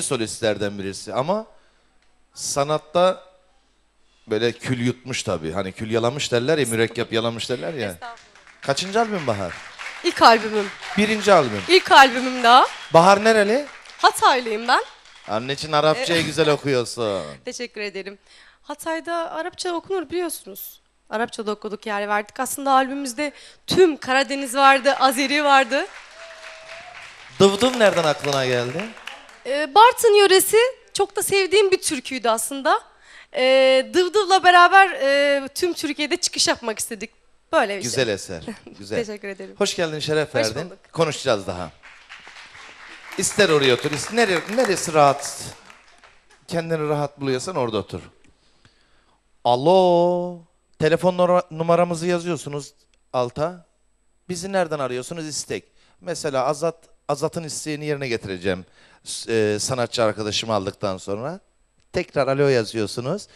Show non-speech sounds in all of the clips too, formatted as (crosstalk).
Yeni solistlerden birisi ama sanatta böyle kül yutmuş tabii. Hani kül yalamış derler ya, mürekkep yalamış derler ya. Kaçıncı albüm Bahar? İlk albümüm. Birinci albüm. İlk albümüm daha. Bahar nereli? Hataylıyım ben. Anne için Arapçayı güzel okuyorsun. (laughs) Teşekkür ederim. Hatay'da Arapça okunur biliyorsunuz. Arapçada okuduk yer verdik. Aslında albümümüzde tüm Karadeniz vardı, Azeri vardı. Dıvdım nereden aklına geldi? Ee, Bartın yöresi çok da sevdiğim bir türküydü aslında. Ee, Dıvdıv'la beraber e, tüm Türkiye'de çıkış yapmak istedik. Böyle bir Güzel şey. eser. (laughs) Güzel. Teşekkür ederim. Hoş geldin, şeref Hoş verdin. bulduk. Konuşacağız daha. İster oraya otur, ister nere, neresi rahat, kendini rahat buluyorsan orada otur. Alo, telefon nora- numaramızı yazıyorsunuz alta. Bizi nereden arıyorsunuz? İstek. Mesela Azat, Azat'ın isteğini yerine getireceğim e, sanatçı arkadaşımı aldıktan sonra. Tekrar alo yazıyorsunuz.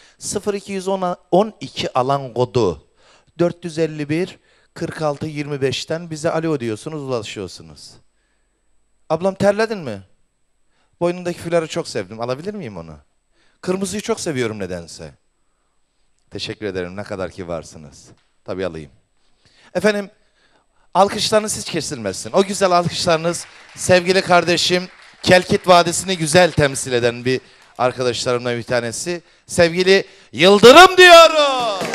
0212 alan kodu 451 46 25'ten bize alo diyorsunuz, ulaşıyorsunuz. Ablam terledin mi? Boynundaki fuları çok sevdim. Alabilir miyim onu? Kırmızıyı çok seviyorum nedense. Teşekkür ederim. Ne kadar ki varsınız. Tabii alayım. Efendim, alkışlarınız hiç kesilmesin. O güzel alkışlarınız sevgili kardeşim Kelkit Vadisi'ni güzel temsil eden bir arkadaşlarımdan bir tanesi. Sevgili Yıldırım diyorum.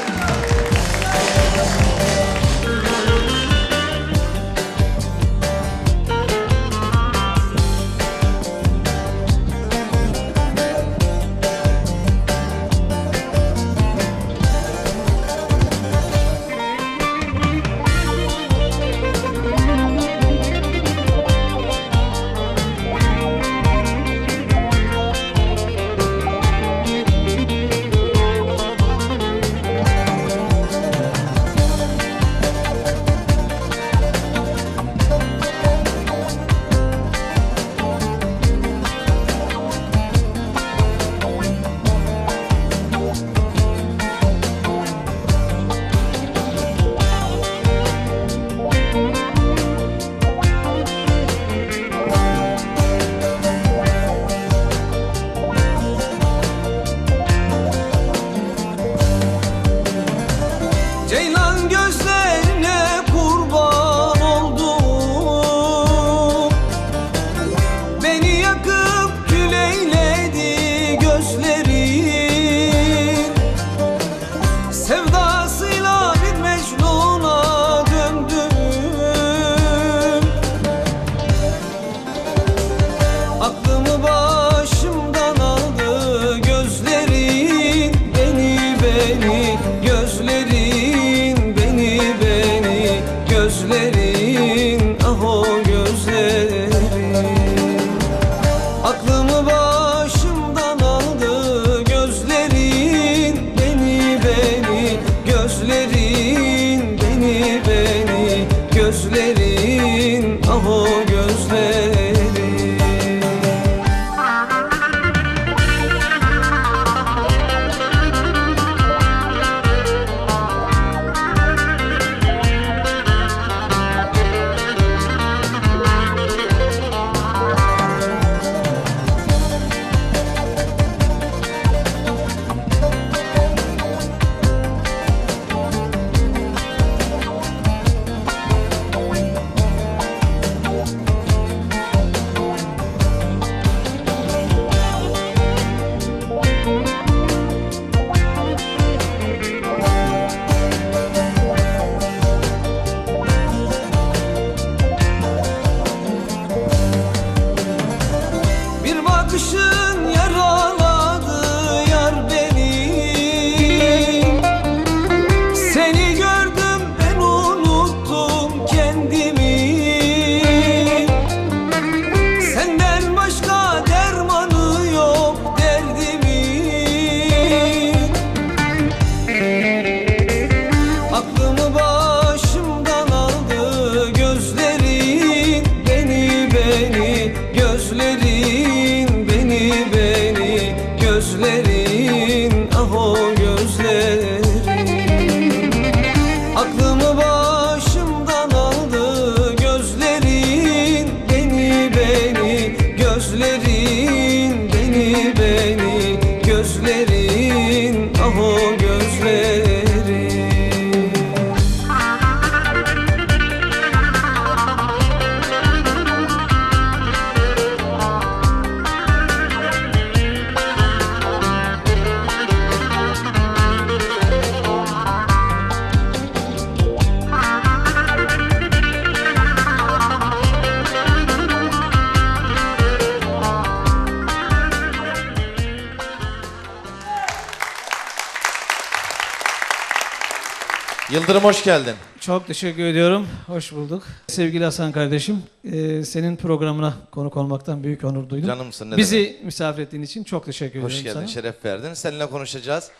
Yıldırım hoş geldin. Çok teşekkür ediyorum. Hoş bulduk. Sevgili Hasan kardeşim, e, senin programına konuk olmaktan büyük onur duydum. Canımsın ne demek. Bizi misafir ettiğin için çok teşekkür Hoş ederim geldin, sana. şeref verdin. Seninle konuşacağız.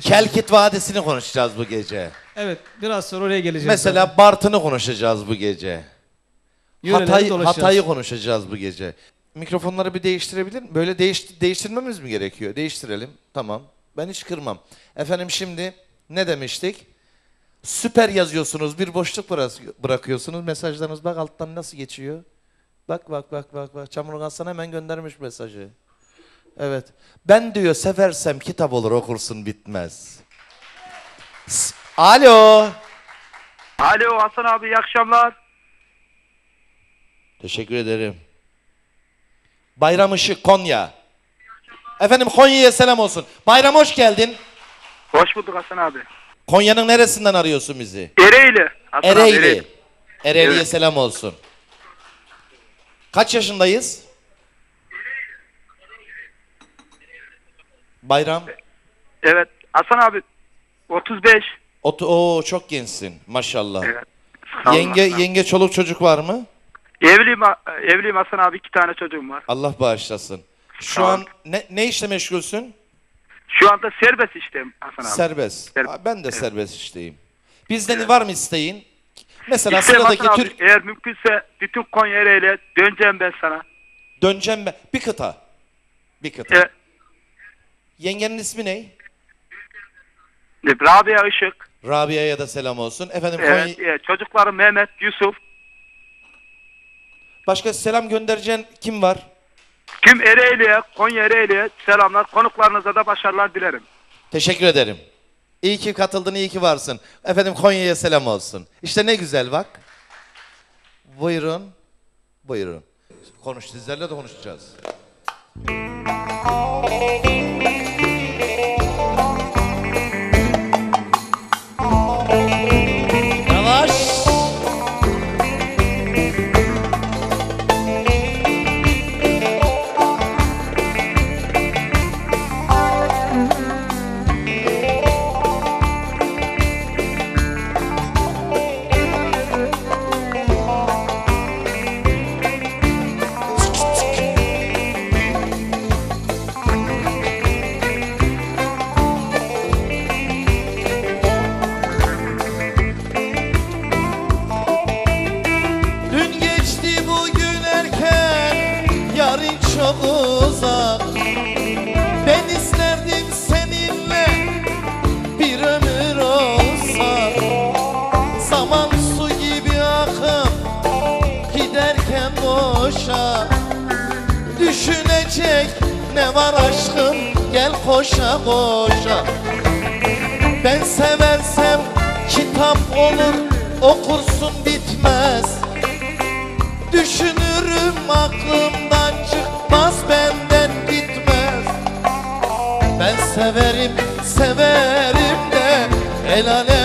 Kelkit Vadisi'ni konuşacağız bu gece. Evet, biraz sonra oraya geleceğiz. Mesela Bartın'ı konuşacağız bu gece. Yöreleri Hatay. Hatay'ı konuşacağız bu gece. Mikrofonları bir değiştirebilir mi? Böyle değiş, değiştirmemiz mi gerekiyor? Değiştirelim. Tamam. Ben hiç kırmam. Efendim şimdi ne demiştik? Süper yazıyorsunuz. Bir boşluk bıra- bırakıyorsunuz. Mesajlarınız bak alttan nasıl geçiyor. Bak bak bak bak bak. Çamurun Hasan hemen göndermiş mesajı. Evet. Ben diyor seversem kitap olur okursun bitmez. Alo. Alo Hasan abi iyi akşamlar. Teşekkür ederim. Bayram Işık Konya. Efendim Konya'ya selam olsun. Bayram hoş geldin. Hoş bulduk Hasan abi. Konya'nın neresinden arıyorsun bizi? Ereğli. Hasan abi, Ereğli. Ereğli'ye Evet. selam olsun. Kaç yaşındayız? Bayram. Evet Hasan abi 35. Otu Oo çok gençsin maşallah. Evet. Sağ olun Yenge Hasan abi. yenge çoluk çocuk var mı? Evliyim, evliyim Hasan abi iki tane çocuğum var. Allah bağışlasın. Şu Sağ ol. an ne, ne işle meşgulsün? Şu anda serbest işteyim Hasan abi. Serbest. Ser- Aa, Ben de serbest işteyim. Bizden var mı isteğin? Mesela İsterim sıradaki Hasan abi, Türk Eğer mümkünse bütün Konya Ereğli'ye döneceğim ben sana. döneceğim ben. Bir kıta. Bir kıta. Evet. Yengenin ismi ne? Rabia Işık. Rabia'ya da selam olsun. Efendim Evet, Konya- evet. Çocuklarım Mehmet, Yusuf. başka selam göndereceğin kim var? Tüm Ereğli'ye, Konya Ereğli'ye selamlar. Konuklarınıza da başarılar dilerim. Teşekkür ederim. İyi ki katıldın, iyi ki varsın. Efendim Konya'ya selam olsun. İşte ne güzel bak. Buyurun. Buyurun. Konuş sizlerle de konuşacağız. Koşa. Ben seversem kitap olur okursun bitmez. Düşünürüm aklımdan çıkmaz benden gitmez. Ben severim severim de el alem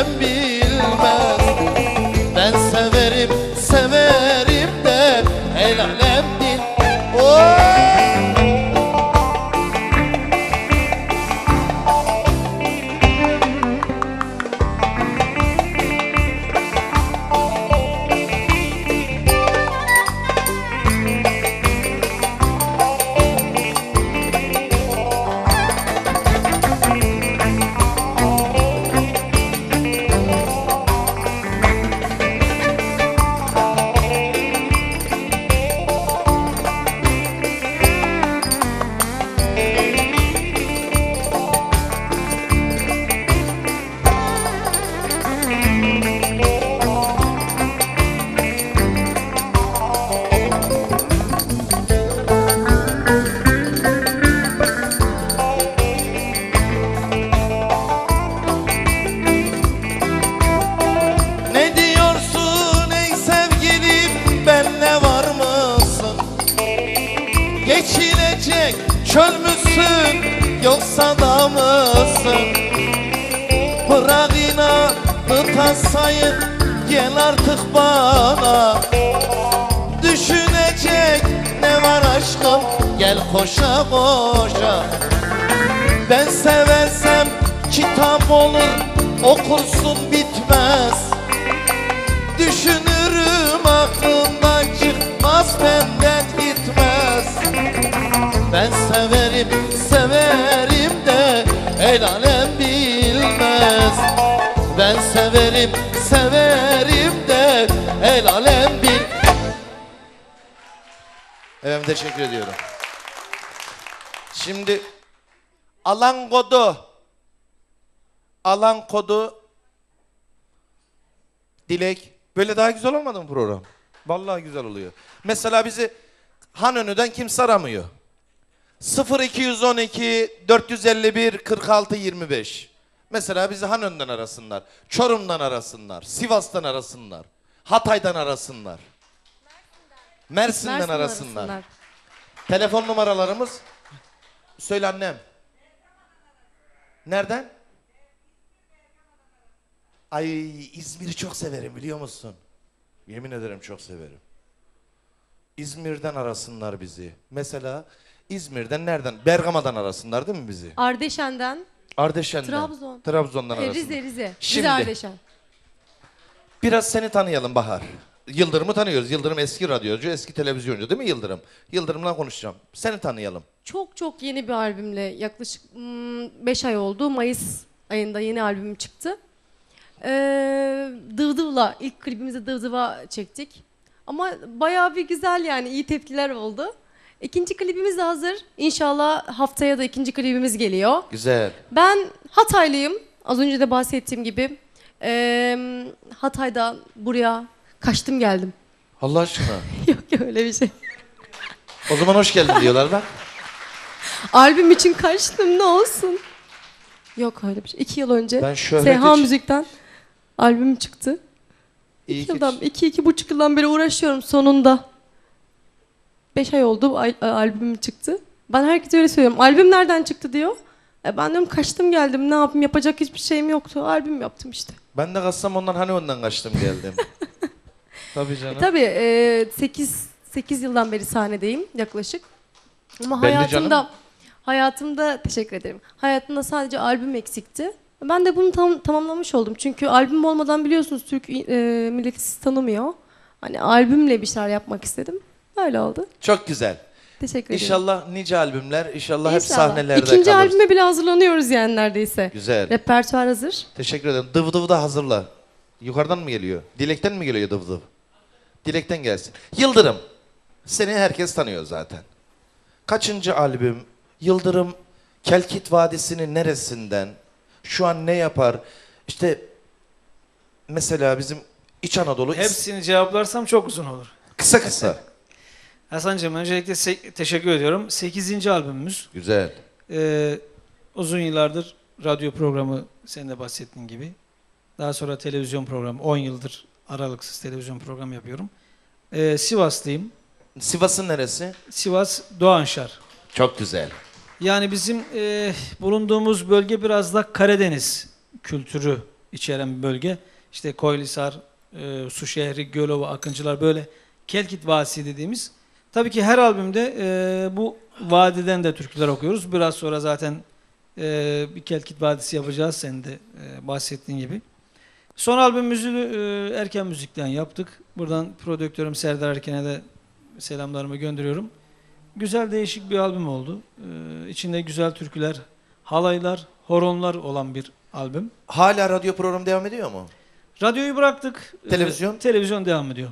yoksa da mısın? Bırak inatı tasayı gel artık bana. Düşünecek ne var aşkım gel koşa koşa. Ben seversem kitap olur okursun bitmez. Düşünürüm aklımdan çıkmaz benden Ben severim severim de el alem bilmez Ben severim severim de el alem bil Efendim teşekkür ediyorum. Şimdi alan kodu alan kodu Dilek böyle daha güzel olmadı mı program? Vallahi güzel oluyor. Mesela bizi Hanönü'den kimse aramıyor. 0212 451 46 25. Mesela bizi Hanönü'den arasınlar. Çorum'dan arasınlar. Sivas'tan arasınlar. Hatay'dan arasınlar. Mersin'den Mersin arasınlar. Telefon numaralarımız söyle annem. Nereden? Ay İzmir'i çok severim biliyor musun? Yemin ederim çok severim. İzmir'den arasınlar bizi. Mesela İzmir'den nereden? Bergama'dan arasınlar değil mi bizi? Ardeşen'den, Ardeşen'den. Trabzon. Trabzon'dan e, arasınlar. Rize, Rize. Şimdi. Rize Ardeşen. Biraz seni tanıyalım Bahar. Yıldırım'ı tanıyoruz. Yıldırım eski radyocu, eski televizyoncu değil mi Yıldırım? Yıldırım'la konuşacağım. Seni tanıyalım. Çok çok yeni bir albümle yaklaşık 5 ay oldu. Mayıs ayında yeni albümüm çıktı. Ee, Dığdığ'la ilk klibimizi Dığdığ'a çektik. Ama bayağı bir güzel yani iyi tepkiler oldu. İkinci klibimiz de hazır. İnşallah haftaya da ikinci klibimiz geliyor. Güzel. Ben Hataylıyım. Az önce de bahsettiğim gibi. Ee, Hatay'dan buraya kaçtım geldim. Allah aşkına. (laughs) Yok yok öyle bir şey. O zaman hoş geldin diyorlar bak. (laughs) Albüm için kaçtım ne olsun. Yok öyle bir şey. İki yıl önce Ben şöhret Seyhan için- Müzik'ten albüm çıktı. İyi İki ki yıldan, iki, iki buçuk yıldan beri uğraşıyorum sonunda. Beş ay oldu al- albüm çıktı. Ben herkese öyle söylüyorum. Albüm nereden çıktı diyor. E ben diyorum kaçtım geldim ne yapayım yapacak hiçbir şeyim yoktu. Albüm yaptım işte. Ben de kaçsam ondan hani ondan kaçtım geldim. (laughs) Tabii canım. Tabii e, 8 8 yıldan beri sahnedeyim yaklaşık. Ama Belli hayatımda canım. hayatımda teşekkür ederim. Hayatımda sadece albüm eksikti. Ben de bunu tam, tamamlamış oldum. Çünkü albüm olmadan biliyorsunuz Türk e, milleti sizi tanımıyor. Hani albümle bir şeyler yapmak istedim. Öyle oldu. Çok güzel. Teşekkür ederim. İnşallah nice albümler, inşallah, hep İnşallah. sahnelerde İkinci kalır. albüme bile hazırlanıyoruz yani neredeyse. Güzel. Repertuar hazır. Teşekkür ederim. Dıv dıv da hazırla. Yukarıdan mı geliyor? Dilekten mi geliyor dıv dıv? Dilekten gelsin. Yıldırım. Seni herkes tanıyor zaten. Kaçıncı albüm? Yıldırım Kelkit Vadisi'nin neresinden? Şu an ne yapar? İşte mesela bizim İç Anadolu Hepsini cevaplarsam çok uzun olur. kısa kısa. Hasan'cığım öncelikle teşekkür ediyorum. 8. albümümüz. Güzel. Ee, uzun yıllardır radyo programı sen de bahsettiğin gibi. Daha sonra televizyon programı. 10 yıldır aralıksız televizyon programı yapıyorum. Ee, Sivaslıyım. Sivas'ın neresi? Sivas Doğanşar. Çok güzel. Yani bizim e, bulunduğumuz bölge biraz da Karadeniz kültürü içeren bir bölge. İşte Koylisar, e, Suşehri, Gölova, Akıncılar böyle Kelkit Vadisi dediğimiz. Tabii ki her albümde e, bu vadiden de türküler okuyoruz. Biraz sonra zaten e, bir Kelkit Vadisi yapacağız senin de e, bahsettiğin gibi. Son albümümüzü e, Erken Müzik'ten yaptık. Buradan prodüktörüm Serdar Erken'e de selamlarımı gönderiyorum. Güzel değişik bir albüm oldu. Ee, içinde güzel türküler, halaylar, horonlar olan bir albüm. Hala radyo programı devam ediyor mu? Radyoyu bıraktık. Ee, Televizyon? televizyon devam ediyor.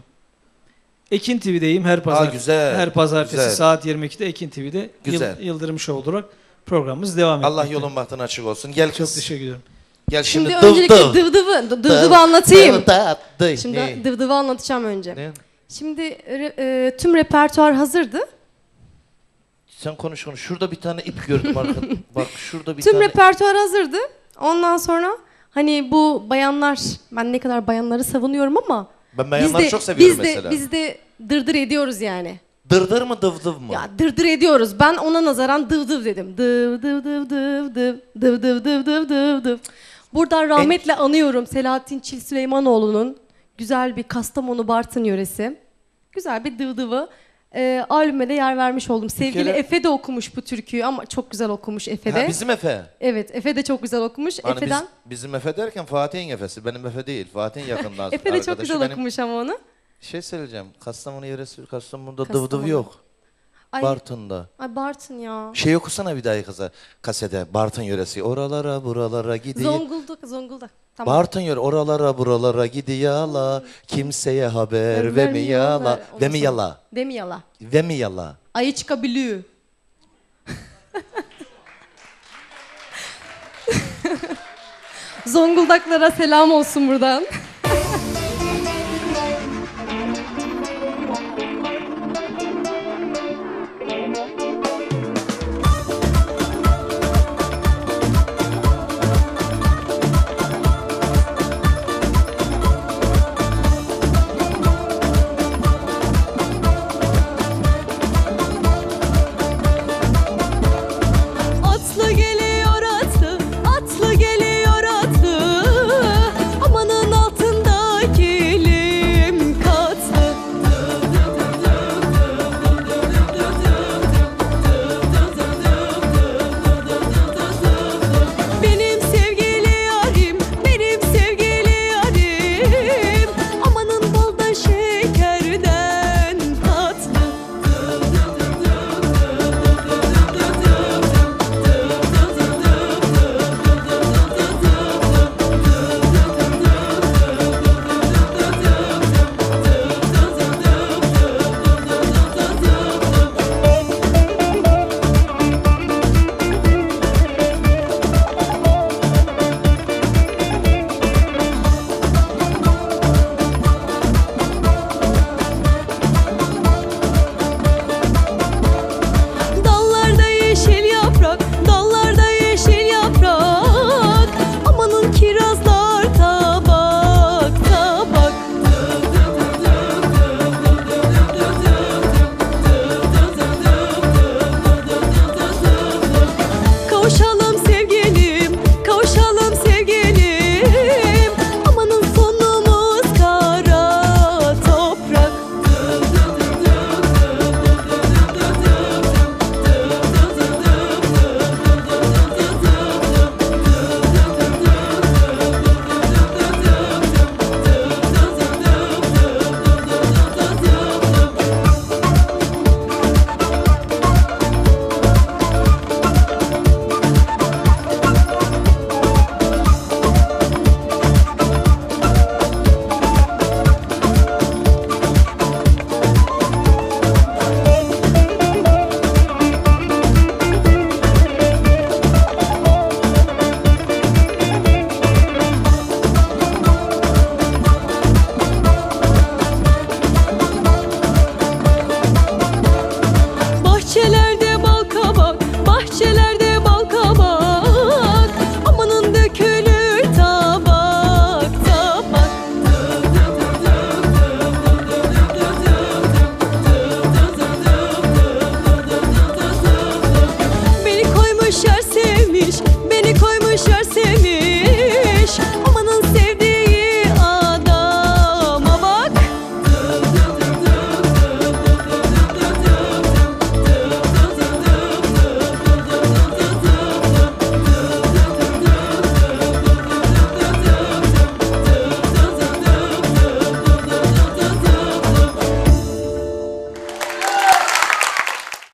Ekin TV'deyim her pazar. güzel, Her pazartesi güzel. saat 22'de Ekin TV'de Güzel. Yıl- Yıldırım Show olarak programımız devam ediyor. Allah yolun bahtın açık olsun. Gel Çok kız. teşekkür ederim. Gel şimdi, Şimdi dıv öncelikle dıv. dıvdıvı, dıvdıvı anlatayım. Dıv dıv. Şimdi Ne? dıvdıvı anlatacağım önce. Ne? Şimdi e, tüm repertuar hazırdı. Sen konuş konuş. Şurada bir tane ip gördüm arkada. (laughs) Bak şurada bir Tüm tane. repertuar hazırdı. Ondan sonra hani bu bayanlar, ben ne kadar bayanları savunuyorum ama Ben bayanları çok seviyorum biz de, mesela. Biz de dırdır ediyoruz yani. Dırdır mı dıvdıv mı? Ya dırdır ediyoruz. Ben ona nazaran dıv dıv dedim. Dıv dıv dıv dıv dıv dıv dıv dıv dıv dıv dıv. Buradan rahmetle anıyorum Selahattin Çil Süleymanoğlu'nun güzel bir Kastamonu Bartın yöresi. Güzel bir dıv Ee, albüme de yer vermiş oldum. Sevgili kere- Efe de okumuş bu türküyü ama çok güzel okumuş Efe de. Ha, bizim Efe. Evet Efe de çok güzel okumuş. Hani biz- Efe'den bizim Efe derken Fatih'in Efe'si. Benim Efe değil. Fatih'in yakından (laughs) Efe de çok güzel Benim okumuş ama onu. Şey söyleyeceğim. Kastamonu yöresi, Kastamonu'da dıvdıv Kastamonu. yok. Ay, Bartın'da. ay Bartın ya. Şey okusana bir daha kıza kasede. Bartın yöresi. Oralara buralara gidiyor. Zonguldak, Zonguldak. Tamam. Bartın yöre oralara buralara gidiyala. Kimseye haber Ver- vermeyala. vermiyorlar. Ondan Vermeyala. Demiyala. Vermeyala. Ayı çıkabiliyor. (laughs) Zonguldaklara selam olsun buradan.